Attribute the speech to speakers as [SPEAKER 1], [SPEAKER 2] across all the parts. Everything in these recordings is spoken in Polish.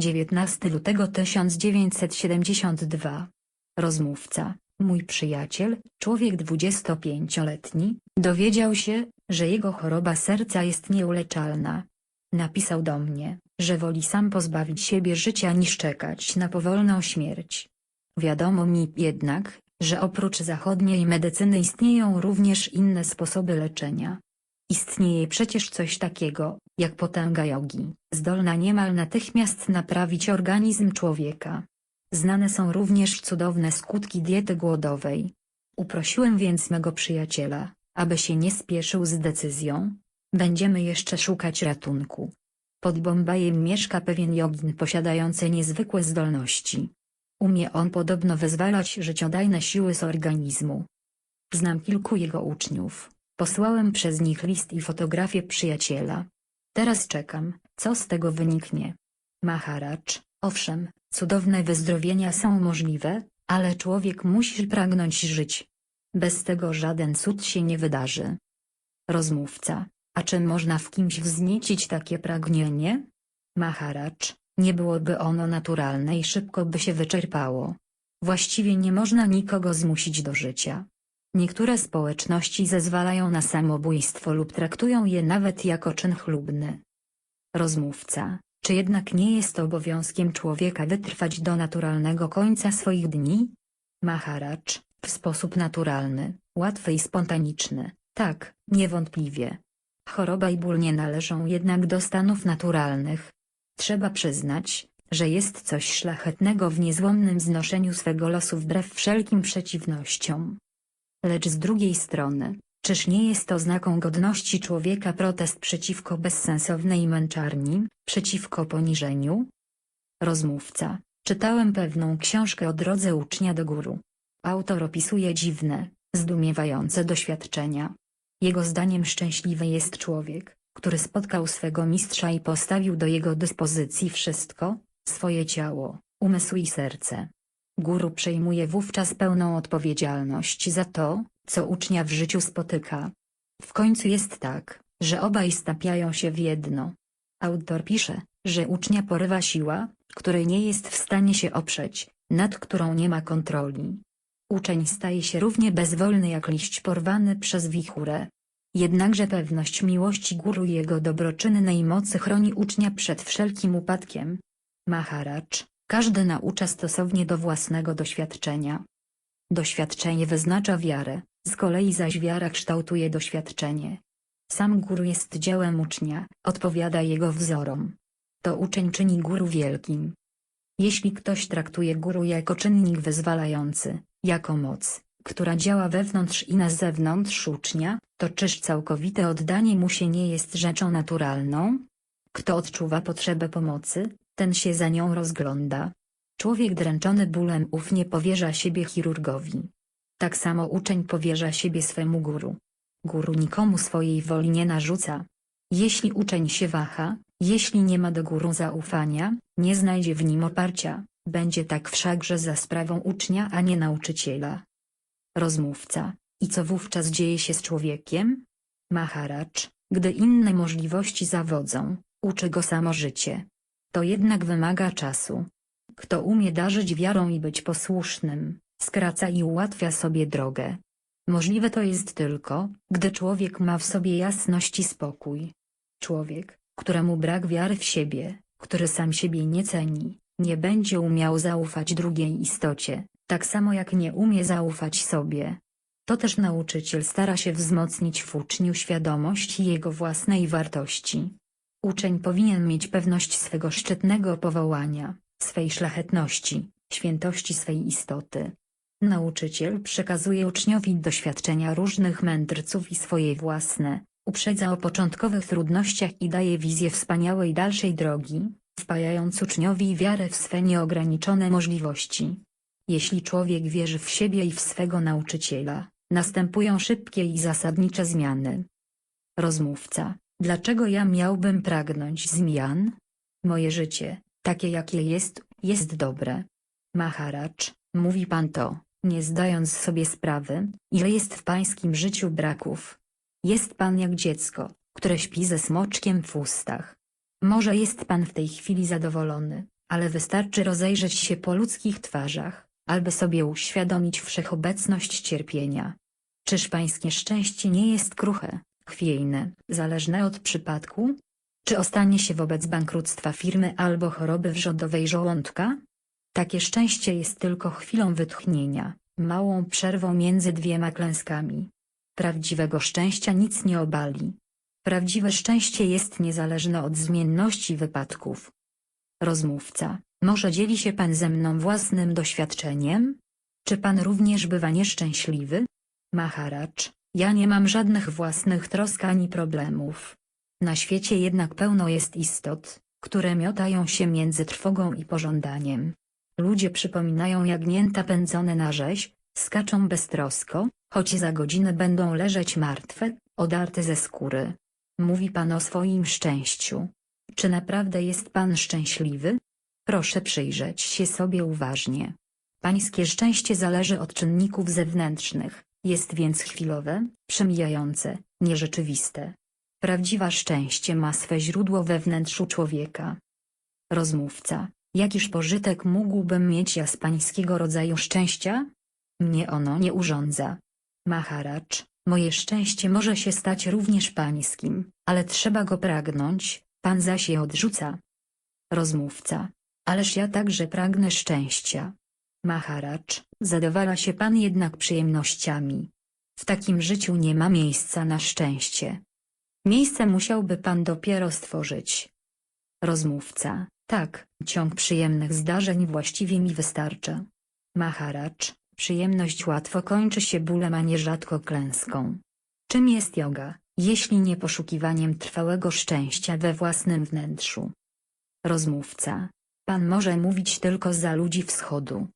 [SPEAKER 1] 19 lutego 1972. Rozmówca, mój przyjaciel, człowiek 25-letni, dowiedział się, że jego choroba serca jest nieuleczalna. Napisał do mnie, że woli sam pozbawić siebie życia niż czekać na powolną śmierć. Wiadomo mi jednak, że oprócz zachodniej medycyny istnieją również inne sposoby leczenia. Istnieje przecież coś takiego, jak potęga jogi, zdolna niemal natychmiast naprawić organizm człowieka. Znane są również cudowne skutki diety głodowej. Uprosiłem więc mego przyjaciela, aby się nie spieszył z decyzją. Będziemy jeszcze szukać ratunku. Pod Bombajem mieszka pewien jogin posiadający niezwykłe zdolności. Umie on podobno wyzwalać życiodajne siły z organizmu. Znam kilku jego uczniów. Posłałem przez nich list i fotografię przyjaciela. Teraz czekam, co z tego wyniknie. Maharacz, owszem, cudowne wyzdrowienia są możliwe, ale człowiek musi pragnąć żyć. Bez tego żaden cud się nie wydarzy. Rozmówca, a czy można w kimś wzniecić takie pragnienie? Maharacz, nie byłoby ono naturalne i szybko by się wyczerpało. Właściwie nie można nikogo zmusić do życia. Niektóre społeczności zezwalają na samobójstwo lub traktują je nawet jako czyn chlubny. Rozmówca, czy jednak nie jest obowiązkiem człowieka wytrwać do naturalnego końca swoich dni? Maharacz, w sposób naturalny, łatwy i spontaniczny, tak, niewątpliwie. Choroba i ból nie należą jednak do stanów naturalnych. Trzeba przyznać, że jest coś szlachetnego w niezłomnym znoszeniu swego losu wbrew wszelkim przeciwnościom. Lecz z drugiej strony, czyż nie jest to znaką godności człowieka protest przeciwko bezsensownej męczarni, przeciwko poniżeniu? Rozmówca, czytałem pewną książkę o drodze ucznia do guru. Autor opisuje dziwne, zdumiewające doświadczenia. Jego zdaniem szczęśliwy jest człowiek, który spotkał swego mistrza i postawił do jego dyspozycji wszystko, swoje ciało, umysł i serce. Guru przejmuje wówczas pełną odpowiedzialność za to, co ucznia w życiu spotyka. W końcu jest tak, że obaj stapiają się w jedno. Autor pisze, że ucznia porywa siła, której nie jest w stanie się oprzeć, nad którą nie ma kontroli. Uczeń staje się równie bezwolny jak liść porwany przez wichurę. Jednakże pewność miłości guru i jego dobroczynnej mocy chroni ucznia przed wszelkim upadkiem. Maharacz, każdy naucza stosownie do własnego doświadczenia. Doświadczenie wyznacza wiarę, z kolei zaś wiara kształtuje doświadczenie. Sam guru jest dziełem ucznia, odpowiada jego wzorom. To uczeń czyni guru wielkim. Jeśli ktoś traktuje guru jako czynnik wyzwalający, jako moc, która działa wewnątrz i na zewnątrz ucznia, to czyż całkowite oddanie mu się nie jest rzeczą naturalną? Kto odczuwa potrzebę pomocy, ten się za nią rozgląda. Człowiek dręczony bólem ufnie powierza siebie chirurgowi. Tak samo uczeń powierza siebie swemu guru. Guru nikomu swojej woli nie narzuca. Jeśli uczeń się waha, jeśli nie ma do guru zaufania, nie znajdzie w nim oparcia, będzie tak wszakże za sprawą ucznia a nie nauczyciela. Rozmówca, i co wówczas dzieje się z człowiekiem? Maharacz, gdy inne możliwości zawodzą, uczy go samo życie. To jednak wymaga czasu. Kto umie darzyć wiarą i być posłusznym, skraca i ułatwia sobie drogę. Możliwe to jest tylko, gdy człowiek ma w sobie jasność i spokój. Człowiek, któremu brak wiary w siebie, który sam siebie nie ceni, nie będzie umiał zaufać drugiej istocie, tak samo jak nie umie zaufać sobie. To też nauczyciel stara się wzmocnić w uczniu świadomość jego własnej wartości. Uczeń powinien mieć pewność swego szczytnego powołania, swej szlachetności, świętości swej istoty. Nauczyciel przekazuje uczniowi doświadczenia różnych mędrców i swoje własne, uprzedza o początkowych trudnościach i daje wizję wspaniałej dalszej drogi, wpajając uczniowi wiarę w swe nieograniczone możliwości. Jeśli człowiek wierzy w siebie i w swego nauczyciela, następują szybkie i zasadnicze zmiany. Rozmówca, dlaczego ja miałbym pragnąć zmian? Moje życie, takie jakie jest, jest dobre. Maharacz, mówi pan to, nie zdając sobie sprawy, ile jest w pańskim życiu braków. Jest pan jak dziecko, które śpi ze smoczkiem w ustach. Może jest pan w tej chwili zadowolony, ale wystarczy rozejrzeć się po ludzkich twarzach, aby sobie uświadomić wszechobecność cierpienia. Czyż pańskie szczęście nie jest kruche, chwiejne, zależne od przypadku? Czy ostanie się wobec bankructwa firmy albo choroby wrzodowej żołądka? Takie szczęście jest tylko chwilą wytchnienia, małą przerwą między dwiema klęskami. Prawdziwego szczęścia nic nie obali. Prawdziwe szczęście jest niezależne od zmienności wypadków. Rozmówca, może dzieli się pan ze mną własnym doświadczeniem? Czy pan również bywa nieszczęśliwy? Maharacz, ja nie mam żadnych własnych trosk ani problemów. Na świecie jednak pełno jest istot, które miotają się między trwogą i pożądaniem. Ludzie przypominają jagnięta pędzone na rzeź, skaczą beztrosko, choć za godzinę będą leżeć martwe, odarte ze skóry. Mówi pan o swoim szczęściu. Czy naprawdę jest pan szczęśliwy? Proszę przyjrzeć się sobie uważnie. Pańskie szczęście zależy od czynników zewnętrznych, jest więc chwilowe, przemijające, nierzeczywiste. Prawdziwe szczęście ma swe źródło we wnętrzu człowieka. Rozmówca, jakiż pożytek mógłbym mieć ja z pańskiego rodzaju szczęścia? Mnie ono nie urządza. Maharacz, moje szczęście może się stać również pańskim, ale trzeba go pragnąć, pan zaś je odrzuca. Rozmówca, ależ ja także pragnę szczęścia. Maharacz, zadowala się pan jednak przyjemnościami. W takim życiu nie ma miejsca na szczęście. Miejsce musiałby pan dopiero stworzyć. Rozmówca, tak, ciąg przyjemnych zdarzeń właściwie mi wystarcza. Maharacz, przyjemność łatwo kończy się bólem a nierzadko klęską. Czym jest yoga, jeśli nie poszukiwaniem trwałego szczęścia we własnym wnętrzu? Rozmówca, pan może mówić tylko za ludzi wschodu.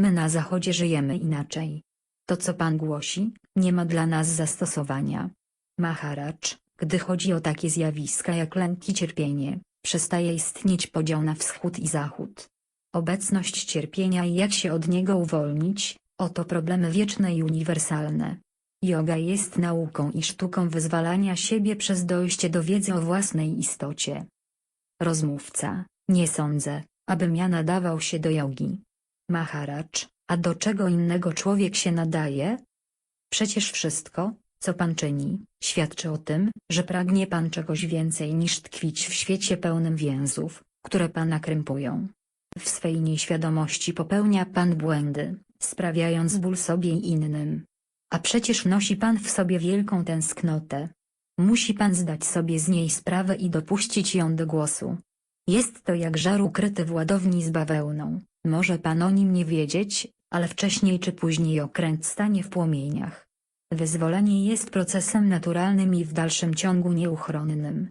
[SPEAKER 1] My na zachodzie żyjemy inaczej. To co pan głosi, nie ma dla nas zastosowania. Maharacz, gdy chodzi o takie zjawiska jak lęk i cierpienie, przestaje istnieć podział na wschód i zachód. Obecność cierpienia i jak się od niego uwolnić, oto problemy wieczne i uniwersalne. Yoga jest nauką i sztuką wyzwalania siebie przez dojście do wiedzy o własnej istocie. Rozmówca, nie sądzę, abym ja nadawał się do jogi. Maharacz, a do czego innego człowiek się nadaje? Przecież wszystko, co pan czyni, świadczy o tym, że pragnie pan czegoś więcej niż tkwić w świecie pełnym więzów, które pana krępują. W swej nieświadomości popełnia pan błędy, sprawiając ból sobie i innym. A przecież nosi pan w sobie wielką tęsknotę. Musi pan zdać sobie z niej sprawę i dopuścić ją do głosu. Jest to jak żar ukryty w ładowni z bawełną, może pan o nim nie wiedzieć, ale wcześniej czy później okręt stanie w płomieniach. Wyzwolenie jest procesem naturalnym i w dalszym ciągu nieuchronnym.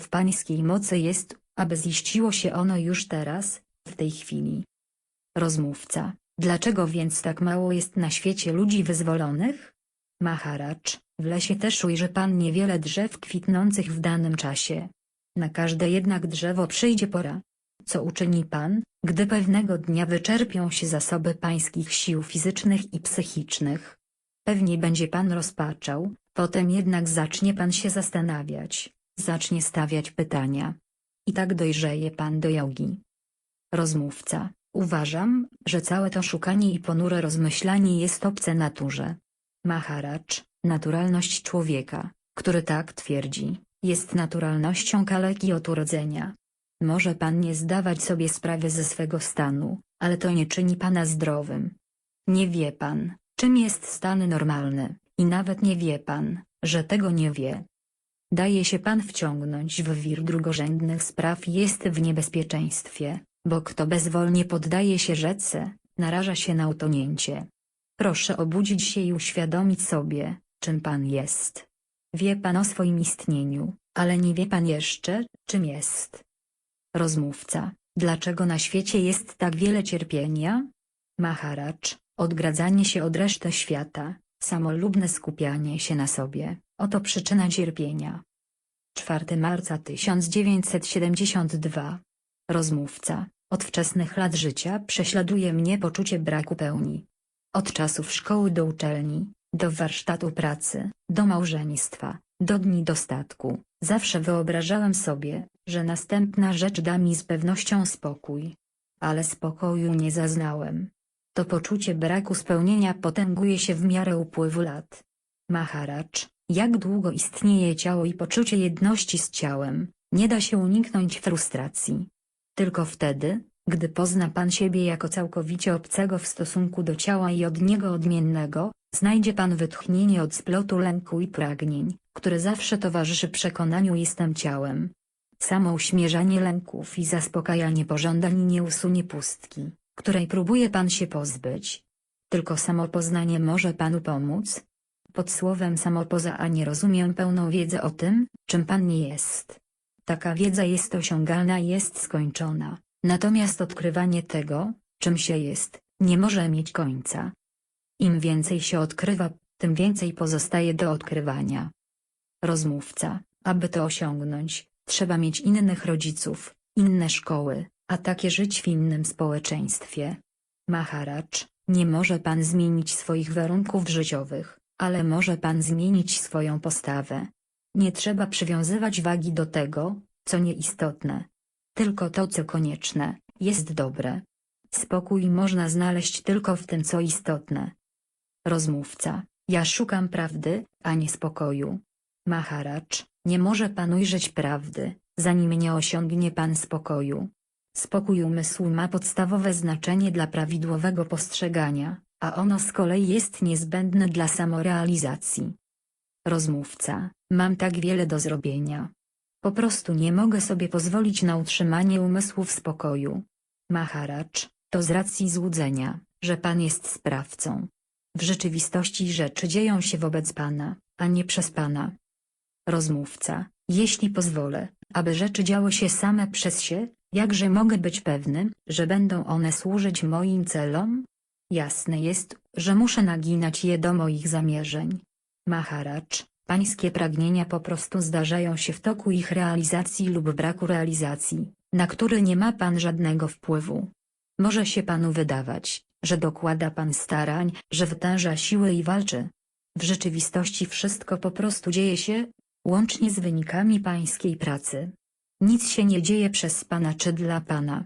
[SPEAKER 1] W pańskiej mocy jest, aby ziściło się ono już teraz, w tej chwili. Rozmówca, dlaczego więc tak mało jest na świecie ludzi wyzwolonych? Maharacz, w lesie też ujrzy pan niewiele drzew kwitnących w danym czasie. Na każde jednak drzewo przyjdzie pora. Co uczyni pan, gdy pewnego dnia wyczerpią się zasoby pańskich sił fizycznych i psychicznych? Pewnie będzie pan rozpaczał, potem jednak zacznie pan się zastanawiać, zacznie stawiać pytania. I tak dojrzeje pan do jogi. Rozmówca, uważam, że całe to szukanie i ponure rozmyślanie jest obce naturze. Maharacz, naturalność człowieka, który tak twierdzi, jest naturalnością kaleki od urodzenia. Może pan nie zdawać sobie sprawy ze swego stanu, ale to nie czyni pana zdrowym. Nie wie pan, czym jest stan normalny, i nawet nie wie pan, że tego nie wie. Daje się pan wciągnąć w wir drugorzędnych spraw i jest w niebezpieczeństwie, bo kto bezwolnie poddaje się rzece, naraża się na utonięcie. Proszę obudzić się i uświadomić sobie, czym pan jest. Wie pan o swoim istnieniu, ale nie wie pan jeszcze, czym jest. Rozmówca, dlaczego na świecie jest tak wiele cierpienia? Maharacz, odgradzanie się od reszty świata, samolubne skupianie się na sobie, oto przyczyna cierpienia. 4 marca 1972 Rozmówca, od wczesnych lat życia prześladuje mnie poczucie braku pełni. Od czasów szkoły do uczelni, do warsztatu pracy, do małżeństwa, do dni dostatku, zawsze wyobrażałem sobie, że następna rzecz da mi z pewnością spokój. ale spokoju nie zaznałem. To poczucie braku spełnienia potęguje się w miarę upływu lat. Maharacz, jak długo istnieje ciało i poczucie jedności z ciałem, nie da się uniknąć frustracji. Tylko wtedy, gdy pozna pan siebie jako całkowicie obcego w stosunku do ciała i od niego odmiennego, znajdzie pan wytchnienie od splotu lęku i pragnień, które zawsze towarzyszy przekonaniu jestem ciałem. Samo uśmierzanie lęków i zaspokajanie pożądań nie usunie pustki, której próbuje pan się pozbyć. Tylko samopoznanie może panu pomóc. Pod słowem samopoznanie rozumiem pełną wiedzę o tym, czym pan nie jest. Taka wiedza jest osiągalna i jest skończona, natomiast odkrywanie tego, czym się jest, nie może mieć końca. Im więcej się odkrywa, tym więcej pozostaje do odkrywania. Rozmówca, aby to osiągnąć, trzeba mieć innych rodziców, inne szkoły, a takie żyć w innym społeczeństwie. Maharacz, nie może pan zmienić swoich warunków życiowych, ale może pan zmienić swoją postawę. Nie trzeba przywiązywać wagi do tego, co nieistotne. Tylko to, co konieczne, jest dobre. Spokój można znaleźć tylko w tym, co istotne. Rozmówca, ja szukam prawdy, a nie spokoju. Maharacz, nie może pan ujrzeć prawdy, zanim nie osiągnie pan spokoju. Spokój umysłu ma podstawowe znaczenie dla prawidłowego postrzegania, a ono z kolei jest niezbędne dla samorealizacji. Rozmówca, mam tak wiele do zrobienia. Po prostu nie mogę sobie pozwolić na utrzymanie umysłu w spokoju. Maharacz, to z racji złudzenia, że pan jest sprawcą. W rzeczywistości rzeczy dzieją się wobec pana, a nie przez pana. Rozmówca, jeśli pozwolę, aby rzeczy działy się same przez się, jakże mogę być pewny, że będą one służyć moim celom? Jasne jest, że muszę naginać je do moich zamierzeń. Maharacz, pańskie pragnienia po prostu zdarzają się w toku ich realizacji lub braku realizacji, na który nie ma pan żadnego wpływu. Może się panu wydawać, że dokłada pan starań, że wytęża siły i walczy. W rzeczywistości wszystko po prostu dzieje się, łącznie z wynikami pańskiej pracy. Nic się nie dzieje przez pana czy dla pana.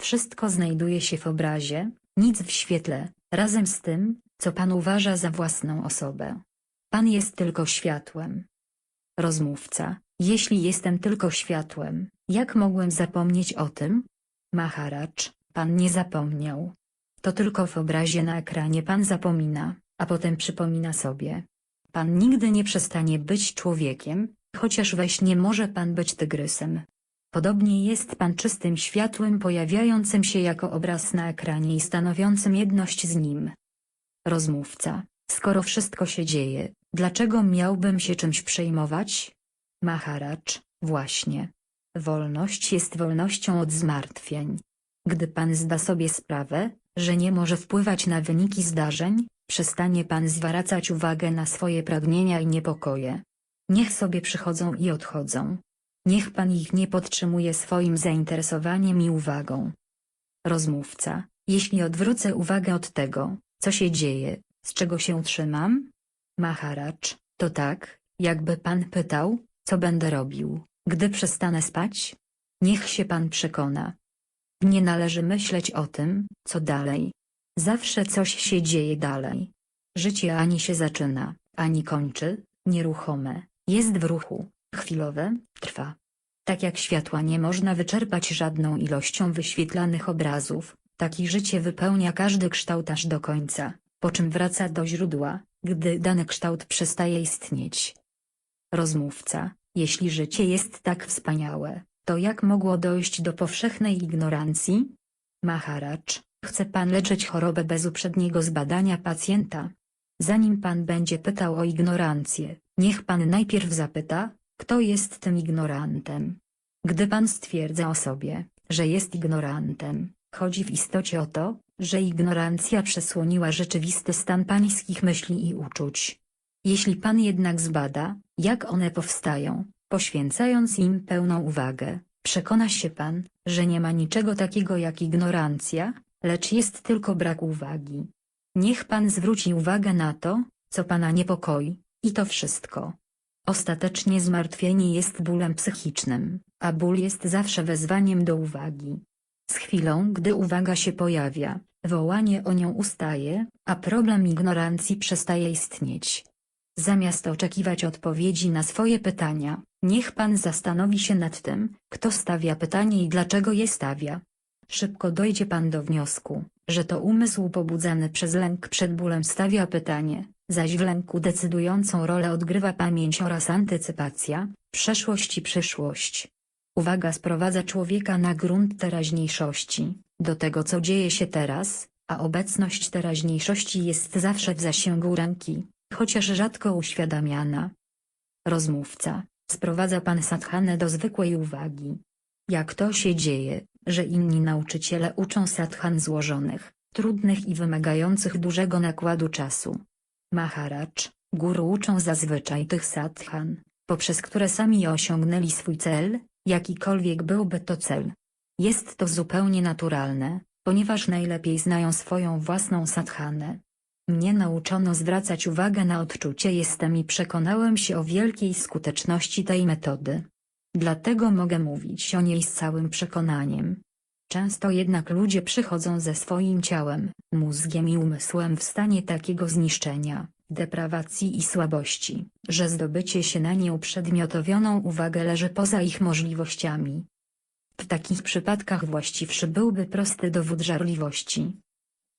[SPEAKER 1] Wszystko znajduje się w obrazie, nic w świetle, razem z tym, co pan uważa za własną osobę. Pan jest tylko światłem. Rozmówca, jeśli jestem tylko światłem, jak mogłem zapomnieć o tym? Maharacz, pan nie zapomniał. To tylko w obrazie na ekranie pan zapomina, a potem przypomina sobie. Pan nigdy nie przestanie być człowiekiem, chociaż we śnie może pan być tygrysem. Podobnie jest pan czystym światłem pojawiającym się jako obraz na ekranie i stanowiącym jedność z nim. Rozmówca, skoro wszystko się dzieje, dlaczego miałbym się czymś przejmować? Maharacz, właśnie. Wolność jest wolnością od zmartwień. Gdy pan zda sobie sprawę, że nie może wpływać na wyniki zdarzeń, przestanie pan zwracać uwagę na swoje pragnienia i niepokoje. Niech sobie przychodzą i odchodzą. Niech pan ich nie podtrzymuje swoim zainteresowaniem i uwagą. Rozmówca, jeśli odwrócę uwagę od tego, co się dzieje, z czego się trzymam? Maharacz, to tak, jakby pan pytał, co będę robił, gdy przestanę spać? Niech się pan przekona. Nie należy myśleć o tym, co dalej. Zawsze coś się dzieje dalej. Życie ani się zaczyna, ani kończy, nieruchome, jest w ruchu, chwilowe, trwa. Tak jak światła nie można wyczerpać żadną ilością wyświetlanych obrazów, tak i życie wypełnia każdy kształt aż do końca, po czym wraca do źródła, gdy dany kształt przestaje istnieć. Rozmówca, jeśli życie jest tak wspaniałe, to jak mogło dojść do powszechnej ignorancji? Maharacz, chce pan leczyć chorobę bez uprzedniego zbadania pacjenta. Zanim pan będzie pytał o ignorancję, niech pan najpierw zapyta, kto jest tym ignorantem. Gdy pan stwierdza o sobie, że jest ignorantem, chodzi w istocie o to, że ignorancja przesłoniła rzeczywisty stan pańskich myśli i uczuć. Jeśli pan jednak zbada, jak one powstają, poświęcając im pełną uwagę, przekona się pan, że nie ma niczego takiego jak ignorancja, lecz jest tylko brak uwagi. Niech pan zwróci uwagę na to, co pana niepokoi, i to wszystko. Ostatecznie zmartwienie jest bólem psychicznym, a ból jest zawsze wezwaniem do uwagi. Z chwilą, gdy uwaga się pojawia, wołanie o nią ustaje, a problem ignorancji przestaje istnieć. Zamiast oczekiwać odpowiedzi na swoje pytania, niech pan zastanowi się nad tym, kto stawia pytanie i dlaczego je stawia. Szybko dojdzie pan do wniosku, że to umysł pobudzany przez lęk przed bólem stawia pytanie, zaś w lęku decydującą rolę odgrywa pamięć oraz antycypacja, przeszłość i przyszłość. Uwaga sprowadza człowieka na grunt teraźniejszości, do tego co dzieje się teraz, a obecność teraźniejszości jest zawsze w zasięgu ręki, chociaż rzadko uświadamiana. Rozmówca, sprowadza pan sadhanę do zwykłej uwagi. Jak to się dzieje, że inni nauczyciele uczą sadhan złożonych, trudnych i wymagających dużego nakładu czasu? Maharacz, guru uczą zazwyczaj tych sadhan, poprzez które sami osiągnęli swój cel, jakikolwiek byłby to cel. Jest to zupełnie naturalne, ponieważ najlepiej znają swoją własną sadhanę. Mnie nauczono zwracać uwagę na odczucie jestem i przekonałem się o wielkiej skuteczności tej metody. Dlatego mogę mówić o niej z całym przekonaniem. Często jednak ludzie przychodzą ze swoim ciałem, mózgiem i umysłem w stanie takiego zniszczenia, deprawacji i słabości, że zdobycie się na nieuprzedmiotowioną uwagę leży poza ich możliwościami. W takich przypadkach właściwszy byłby prosty dowód żarliwości.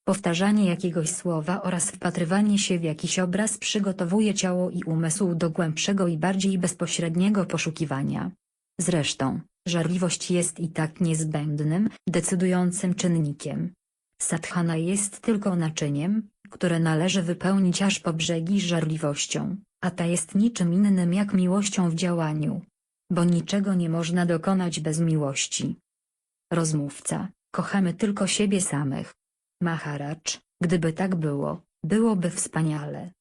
[SPEAKER 1] Powtarzanie jakiegoś słowa oraz wpatrywanie się w jakiś obraz przygotowuje ciało i umysł do głębszego i bardziej bezpośredniego poszukiwania. Zresztą, żarliwość jest i tak niezbędnym, decydującym czynnikiem. Sadhana jest tylko naczyniem, które należy wypełnić aż po brzegi żarliwością, a ta jest niczym innym jak miłością w działaniu. Bo niczego nie można dokonać bez miłości. Rozmówca, kochamy tylko siebie samych. Maharacz, gdyby tak było, byłoby wspaniale.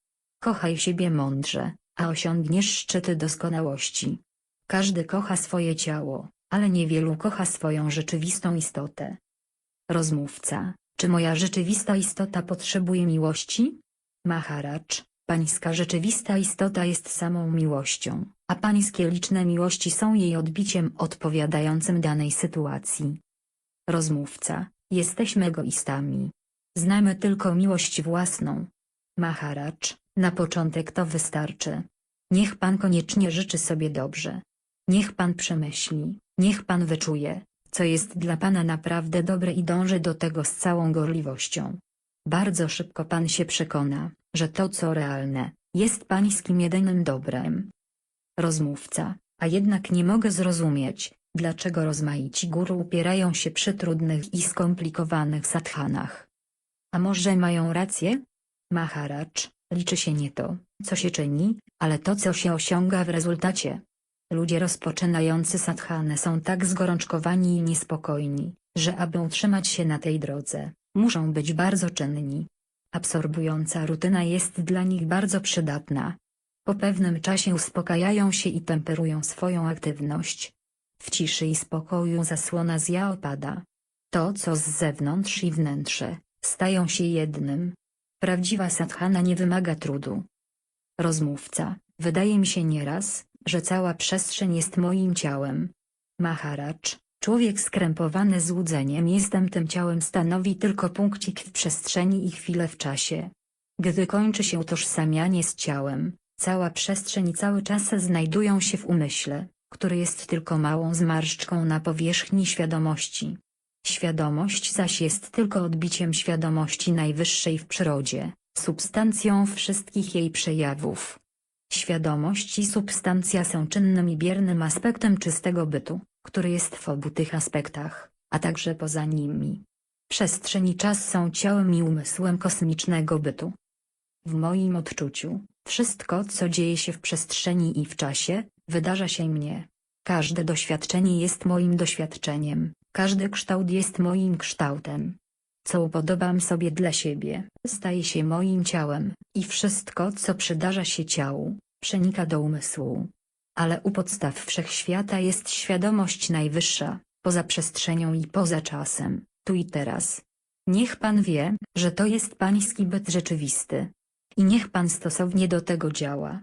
[SPEAKER 1] Kochaj siebie mądrze, a osiągniesz szczyty doskonałości. Każdy kocha swoje ciało, ale niewielu kocha swoją rzeczywistą istotę. Rozmówca, czy moja rzeczywista istota potrzebuje miłości? Maharacz, pańska rzeczywista istota jest samą miłością, a pańskie liczne miłości są jej odbiciem odpowiadającym danej sytuacji. Rozmówca, jesteśmy egoistami. Znamy tylko miłość własną. Maharacz, na początek to wystarczy. Niech pan koniecznie życzy sobie dobrze. Niech pan przemyśli, niech pan wyczuje, co jest dla pana naprawdę dobre i dąży do tego z całą gorliwością. Bardzo szybko pan się przekona, że to co realne, jest pańskim jedynym dobrem. Rozmówca, a jednak nie mogę zrozumieć, dlaczego rozmaici guru upierają się przy trudnych i skomplikowanych sadhanach. A może mają rację? Maharacz, liczy się nie to, co się czyni, ale to co się osiąga w rezultacie. Ludzie rozpoczynający sadhanę są tak zgorączkowani i niespokojni, że aby utrzymać się na tej drodze, muszą być bardzo czynni. Absorbująca rutyna jest dla nich bardzo przydatna. Po pewnym czasie uspokajają się i temperują swoją aktywność. W ciszy i spokoju zasłona z ja opada. To co z zewnątrz i wnętrze, stają się jednym. Prawdziwa sadhana nie wymaga trudu. Rozmówca, wydaje mi się nieraz, że cała przestrzeń jest moim ciałem. Maharacz, człowiek skrępowany złudzeniem jestem tym ciałem stanowi tylko punkcik w przestrzeni i chwilę w czasie. Gdy kończy się utożsamianie z ciałem, cała przestrzeń i cały czas znajdują się w umyśle, który jest tylko małą zmarszczką na powierzchni świadomości. Świadomość zaś jest tylko odbiciem świadomości najwyższej w przyrodzie, substancją wszystkich jej przejawów. Świadomość i substancja są czynnym i biernym aspektem czystego bytu, który jest w obu tych aspektach, a także poza nimi. Przestrzeń i czas są ciałem i umysłem kosmicznego bytu. W moim odczuciu, wszystko co dzieje się w przestrzeni i w czasie, wydarza się mnie. Każde doświadczenie jest moim doświadczeniem, każdy kształt jest moim kształtem. Co upodobam sobie dla siebie, staje się moim ciałem, i wszystko co przydarza się ciału, przenika do umysłu. Ale u podstaw wszechświata jest świadomość najwyższa, poza przestrzenią i poza czasem, tu i teraz. Niech pan wie, że to jest pański byt rzeczywisty. I niech pan stosownie do tego działa.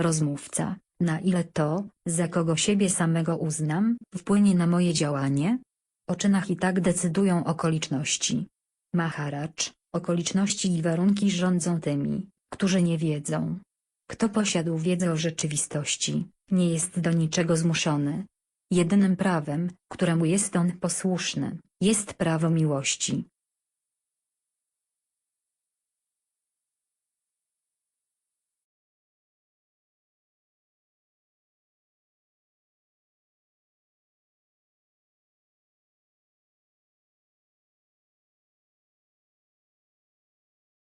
[SPEAKER 1] Rozmówca, na ile to, za kogo siebie samego uznam, wpłynie na moje działanie? O czynach i tak decydują okoliczności. Maharacz, okoliczności i warunki rządzą tymi, którzy nie wiedzą. Kto posiadł wiedzę o rzeczywistości, nie jest do niczego zmuszony. Jedynym prawem, któremu jest on posłuszny, jest prawo miłości.